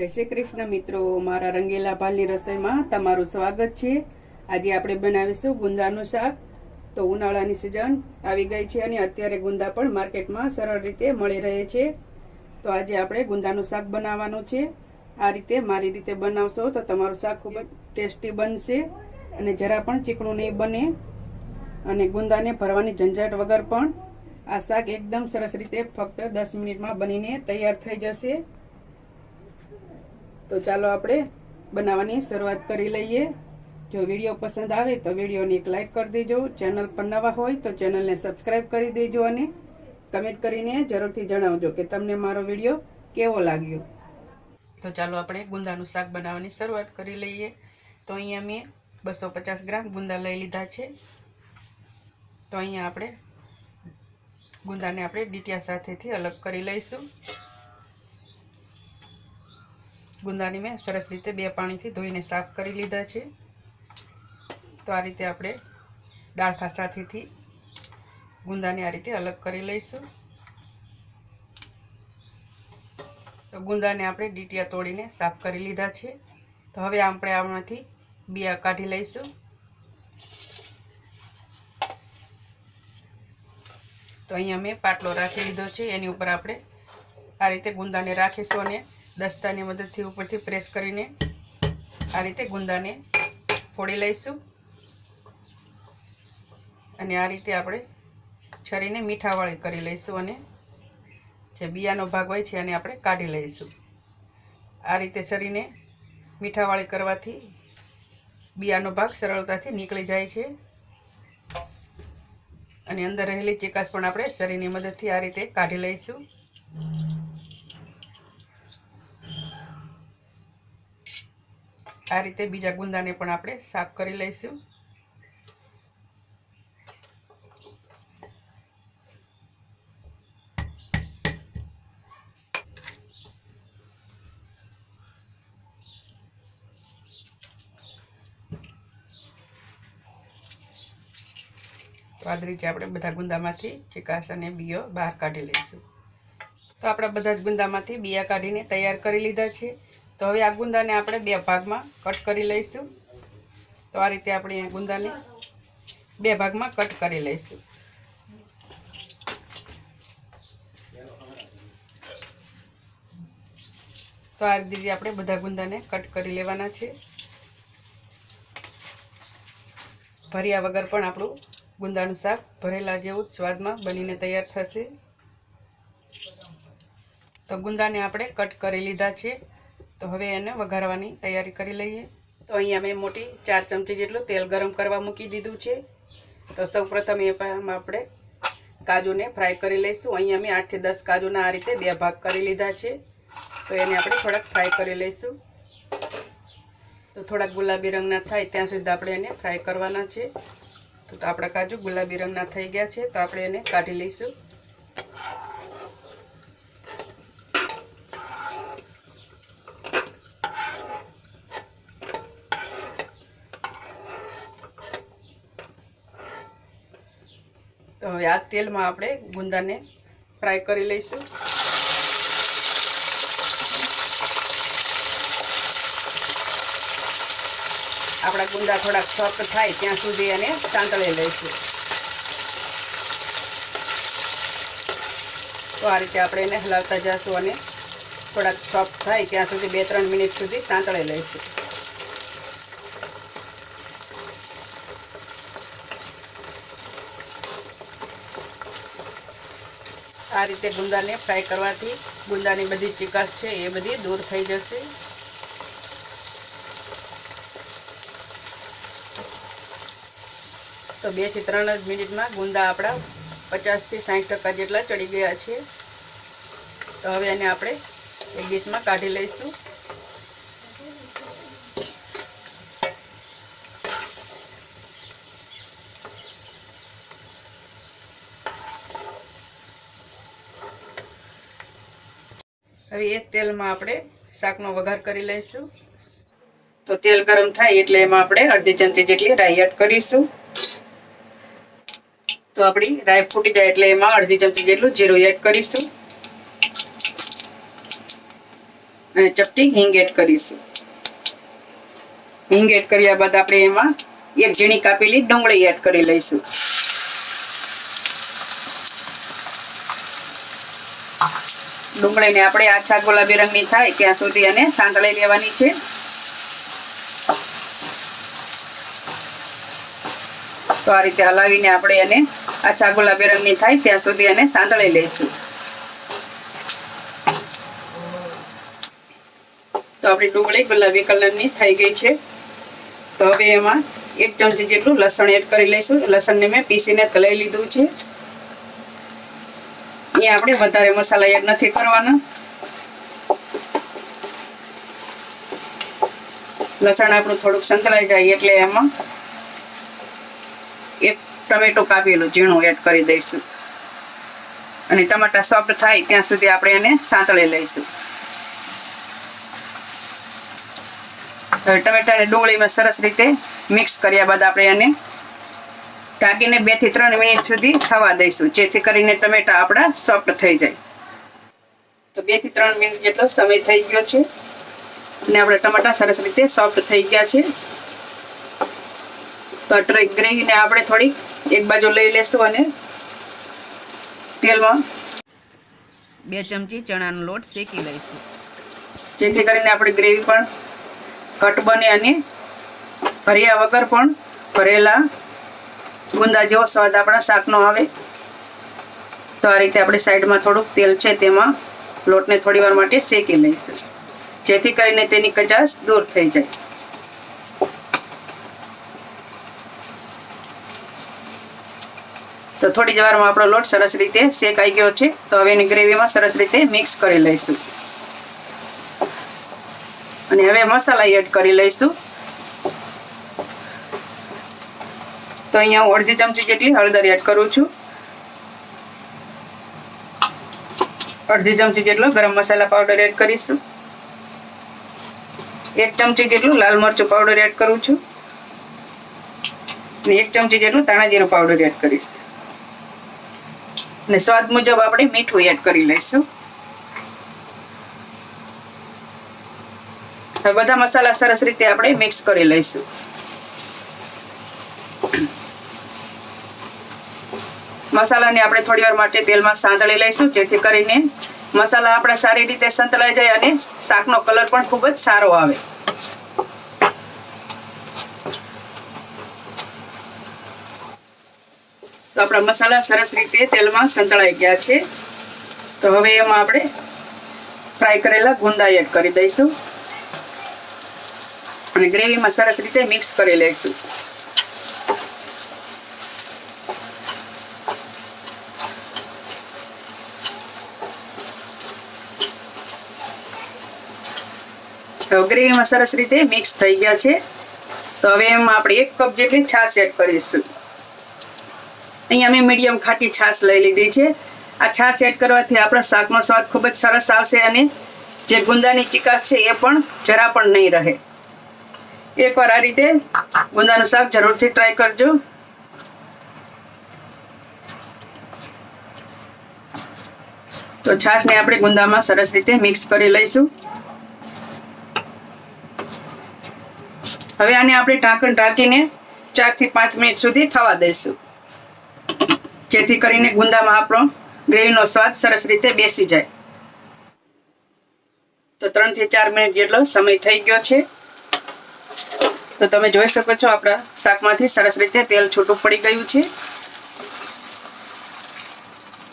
જય શ્રી કૃષ્ણ મિત્રો, મારા રંગીલા ભાલની રસોઈમાં તમારું સ્વાગત છે. આજે આપણે બનાવીશું ગુંદાનું શાક. તો ઉનાળાની સિઝન આવી ગઈ છે અને અત્યારે ગુંદા પણ માર્કેટમાં સરળ રીતે મળી રહે છે. તો આજે આપણે ગુંદાનું શાક બનાવવાનું છે. આ રીતે મારી રીતે બનાવશો તો તમારું શાક ખૂબ જ ટેસ્ટી બનશે અને જરા પણ ચીકણું નહીં બને. અને ગુંદાને ભરવાની ઝંઝટ વગર પણ આ શાક એકદમ સરસ રીતે ફક્ત દસ મિનિટમાં બનીને તૈયાર થઈ જશે. તો ચાલો આપણે બનાવવાની શરૂઆત કરી લઈએ. જો વીડિયો પસંદ આવે તો વિડીયોને એક લાઈક કરી દેજો. ચેનલ પર નવા હોય તો ચેનલને સબસ્ક્રાઇબ કરી દેજો અને કમેન્ટ કરીને જરૂરથી જણાવજો કે તમને મારો વીડિયો કેવો લાગ્યો. તો ચાલો આપણે ગુંદાનું શાક બનાવવાની શરૂઆત કરી લઈએ. તો અહીંયા મેં બસો પચાસ ગ્રામ ગુંદા લઈ લીધા છે. તો અહીંયા આપણે ગુંદાને આપણે ડીટિયા સાથેથી અલગ કરી લઈશું. ગુંદાની મેં સરસ રીતે બે પાણીથી ધોઈને સાફ કરી લીધા છે. તો આ રીતે આપણે ડાળખા સાથેથી ગુંદાને આ રીતે અલગ કરી લઈશું. તો ગુંદાને આપણે ડીટિયા તોડીને સાફ કરી લીધા છે. તો હવે આપણે આમાંથી બિયા કાઢી લઈશું. તો અહીંયા મેં પાટલો રાખી લીધો છે. એની ઉપર આપણે આ રીતે ગુંદાને રાખીશું અને દસ્તાની મદદથી ઉપરથી પ્રેસ કરીને આ રીતે ગુંદાને ફોડી લઈશું. અને આ રીતે આપણે છરીને મીઠાવાળી કરી લઈશું અને જે બિયાનો ભાગ હોય છે એને આપણે કાઢી લઈશું. આ રીતે છરીને મીઠાવાળી કરવાથી બિયાનો ભાગ સરળતાથી નીકળી જાય છે. અને અંદર રહેલી ચિકાસ પણ આપણે શરીરની મદદથી આ રીતે કાઢી લઈશું. આ રીતે બીજા ગુંદાને પણ આપણે સાફ કરી લઈશું. તો આ રીતે આપણે બધા ગુંદામાંથી ચિકાસ અને બીઓ બહાર કાઢી લઈશું. તો આપણે બધા જ ગુંદામાંથી બિયા કાઢીને તૈયાર કરી લીધા છે. તો હવે આ ગુંદાને આપણે બે ભાગમાં કટ કરી લઈશું. તો આ રીતે આપણે અહીંયા ગુંદાને બે ભાગમાં કટ કરી લઈશું. તો આ રીતે આપણે બધા ગુંદાને કટ કરી લેવાના છે. ભર્યા વગર પણ આપણું ગુંદાનું શાક ભરેલા જેવું જ સ્વાદમાં બનીને તૈયાર થશે. તો ગુંદાને આપણે કટ કરી લીધા છે. તો હવે એને વઘારવાની તૈયારી કરી લઈએ. તો અહીંયા મેં મોટી ચાર ચમચી જેટલું તેલ ગરમ કરવા મૂકી દીધું છે. તો સૌપ્રથમ એમાં આપણે કાજુને ફ્રાય કરી લઈશું. અહીંયા મેં આઠથી દસ કાજુના આ રીતે બે ભાગ કરી લીધા છે. તો એને આપણે થોડાક ફ્રાય કરી લઈશું. તો થોડાક ગુલાબી રંગના થાય ત્યાં સુધી આપણે એને ફ્રાય કરવાના છે. તો આપણા કાજુ ગુલાબી રંગના થઈ ગયા છે. તો આપણે એને કાઢી લઈશું. તો હવે આ તેલમાં આપણે ગુંદાને ફ્રાય કરી લઈશું. આપણા ગુંદા થોડાક સોફ્ટ થાય ત્યાં સુધી એને સાંતળી લઈશું. તો આ રીતે આપણે એને હલાવતા જઈશું અને થોડાક સોફ્ટ થાય ત્યાં સુધી બે ત્રણ મિનિટ સુધી સાંતળી લઈશું. આ રીતે ગુંદાને ફ્રાય કરવાથી ગુંદાની બધી ચિકાસ છે એ બધી દૂર થઈ જશે. તો બેથી ત્રણ જ મિનિટમાં ગુંદા આપણા પચાસથી સાઠ ટકા જેટલા ચડી ગયા છે. તો હવે એને આપણે એક ડીશમાં કાઢી લઈશું. હવે એ તેલમાં આપણે શાકનો વઘાર કરી લઈશું. તો તેલ ગરમ થાય એટલે એમાં આપણે અડધી ચમચી જેટલી રાઈ એડ કરીશું. તો આપણી રાઈ ફૂટી જાય એટલે એમાં અડધી ચમચી જેટલું જીરું એડ કરીશું. અને ચપટી હિંગ એડ કરીશું. હિંગ એડ કર્યા બાદ આપણે એમાં એક ઝીણી કાપેલી ડુંગળી એડ કરી લઈશું. ડુંગળીને આપણે આછા ગુલાબી રંગની થાય ત્યાં સુધી એને સાંતળી લેવાની છે. તો આ રીતે હલાવીને આપણે એને આછા ગુલાબી રંગની થાય ત્યાં સુધી એને સાંતળી લઈશું. તો આપણી ડુંગળી ગુલાબી કલરની થઈ ગઈ છે. તો હવે એમાં એક ચમચી જેટલું લસણ એડ કરી લઈશું. લસણને મેં પીસીને કલાઈ લીધું છે. અહીંયા આપણે વધારે મસાલા એડ નથી કરવાના. લસણ આપણું થોડુંક સંતળાઈ જાય એટલે એમાં એક ટમેટો કાપેલું, ઝીણું એડ કરી દઈશું. અને ટમાટા સોફ્ટ થાય ત્યાં સુધી આપણે એને સાંતળી લઈશું. હવે ટમેટા અને ડુંગળીમાં સરસ રીતે મિક્સ કર્યા બાદ આપણે એને ઢાંકીને બેથી ત્રણ મિનિટ સુધી થવા દઈશું. જેથી કરીને ટમેટા આપણા સોફ્ટ થઈ જાય. તો બેથી ત્રણ મિનિટ જેટલો સમય થઈ ગયો છે. અને આપણે ટમાટા સરસ રીતે સોફ્ટ થઈ ગયા છે. તો ગ્રેવીને આપણે થોડી એક બાજુ લઈ લેશું અને તેલમાં બે ચમચી ચણાનો લોટ શેકી લઈશું. જેથી કરીને આપણી ગ્રેવી પણ ઘટ બને અને ભર્યા વગર પણ ભરેલા ગુંદા જેવો સ્વાદ આપણા શાકનો આવે. તો આ રીતે આપણે સાઈડમાં થોડુંક તેલ છે તેમાં લોટને થોડી વાર માટે શેકી લઈશું. જેથી કરીને તેની કચાશ દૂર થઈ જાય. તો થોડી જ વારમાં આપણો લોટ સરસ રીતે શેકાઈ ગયો છે. તો હવે એની ગ્રેવીમાં સરસ રીતે મિક્સ કરી લઈશું. અને હવે મસાલા એડ કરી લઈશું. અહીંયા હું અડધી ચમચી જેટલી હળદર એડ કરું છું. અડધી ચમચી જેટલો ગરમ મસાલા પાવડર એડ કરીશું. એક ચમચી જેટલું લાલ મરચું પાવડર એડ કરું છું. એક ચમચી જેટલું તાણાજીરું પાવડર એડ કરીશ. અને સ્વાદ મુજબ આપણે મીઠું એડ કરી લઈશું. હવે બધા મસાલા સરસ રીતે આપણે મિક્સ કરી લઈશું. મસાલાને આપણે થોડી વાર માટે તેલમાં સાંતળી લઈશું, જેથી કરીને મસાલા આપણા સારી રીતે સંતળાઈ જાય અને શાકનો કલર પણ ખૂબ જ સારો આવે. આપણા મસાલા સરસ રીતે તેલમાં સંતળાઈ ગયા છે. તો હવે એમાં આપણે ફ્રાય કરેલા ગુંદા એડ કરી દઈશું. અને ગ્રેવીમાં સરસ રીતે મિક્સ કરી લઈશું. ગ્રેવીમાં સરસ રીતે મિક્સ થઈ ગયા છે. તો હવે એમાં આપણે એક કપ જેટલી છાશ એડ કરીશું અહીંયા મેં મીડિયમ ખાટી છાશ લઈ લીધી છે. આ છાશ એડ કરવાથી આપણા શાકનો સ્વાદ ખૂબ જ સરસ આવશે અને જે ગુંદાની ચિકાસ છે એ પણ જરા પણ નહીં રહે. એકવાર આ રીતે ગુંદાનું શાક જરૂરથી ટ્રાય કરજો. તો છાશને આપણે ગુંદામાં સરસ રીતે મિક્સ કરી લઈશું. હવે આને આપણે ઢાંકણ ઢાંકીને ચારથી પાંચ મિનિટ સુધી થવા દઈશું. જેથી કરીને ગુંદામાં આપણો ગ્રેવીનો સ્વાદ સરસ રીતે બેસી જાય. તો ત્રણથી ચાર મિનિટ જેટલો સમય થઈ ગયો છે. તો તમે જોઈ શકો છો આપણા શાકમાંથી સરસ રીતે તેલ છૂટું પડી ગયું છે.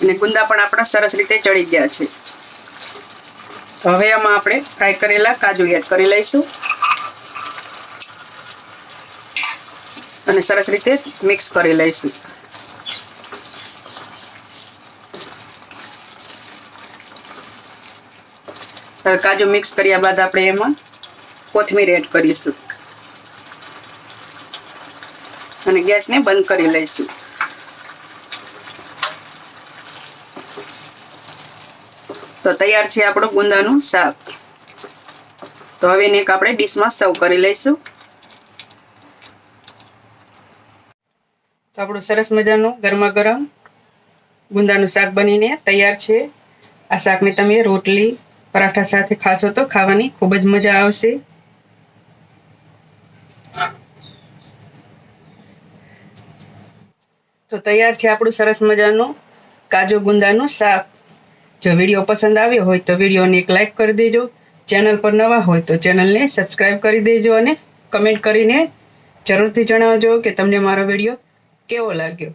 અને ગુંદા પણ આપણા સરસ રીતે ચડી ગયા છે. હવે આમાં આપણે ફ્રાય કરેલા કાજુ એડ કરી લઈશું. અને સરસ રીતે મિક્સ કરી લઈશું. હવે કાજુ મિક્સ કર્યા બાદ આપણે એમાં કોથમીર એડ કરીશું. અને ગેસને બંધ કરી લઈશું. તો તૈયાર છે આપણું ગુંદાનું શાક. તો હવે એને આપણે ડીશમાં સર્વ કરી લઈશું. તો આપણું સરસ મજાનું ગરમા ગરમ ગુંદાનું શાક બનીને તૈયાર છે. આ શાકને તમે રોટલી, પરાઠા સાથે ખાશો તો ખાવાની ખૂબ જ મજા આવશે. તો તૈયાર છે આપણું સરસ મજાનું કાજુ ગુંદાનું શાક. જો વીડિયો પસંદ આવ્યો હોય તો વિડીયોને એક લાઈક કરી દેજો. ચેનલ પર નવા હોય તો ચેનલને સબસ્ક્રાઈબ કરી દેજો અને કમેન્ટ કરીને જરૂરથી જણાવજો કે તમને મારો વીડિયો કેવો લાગ્યો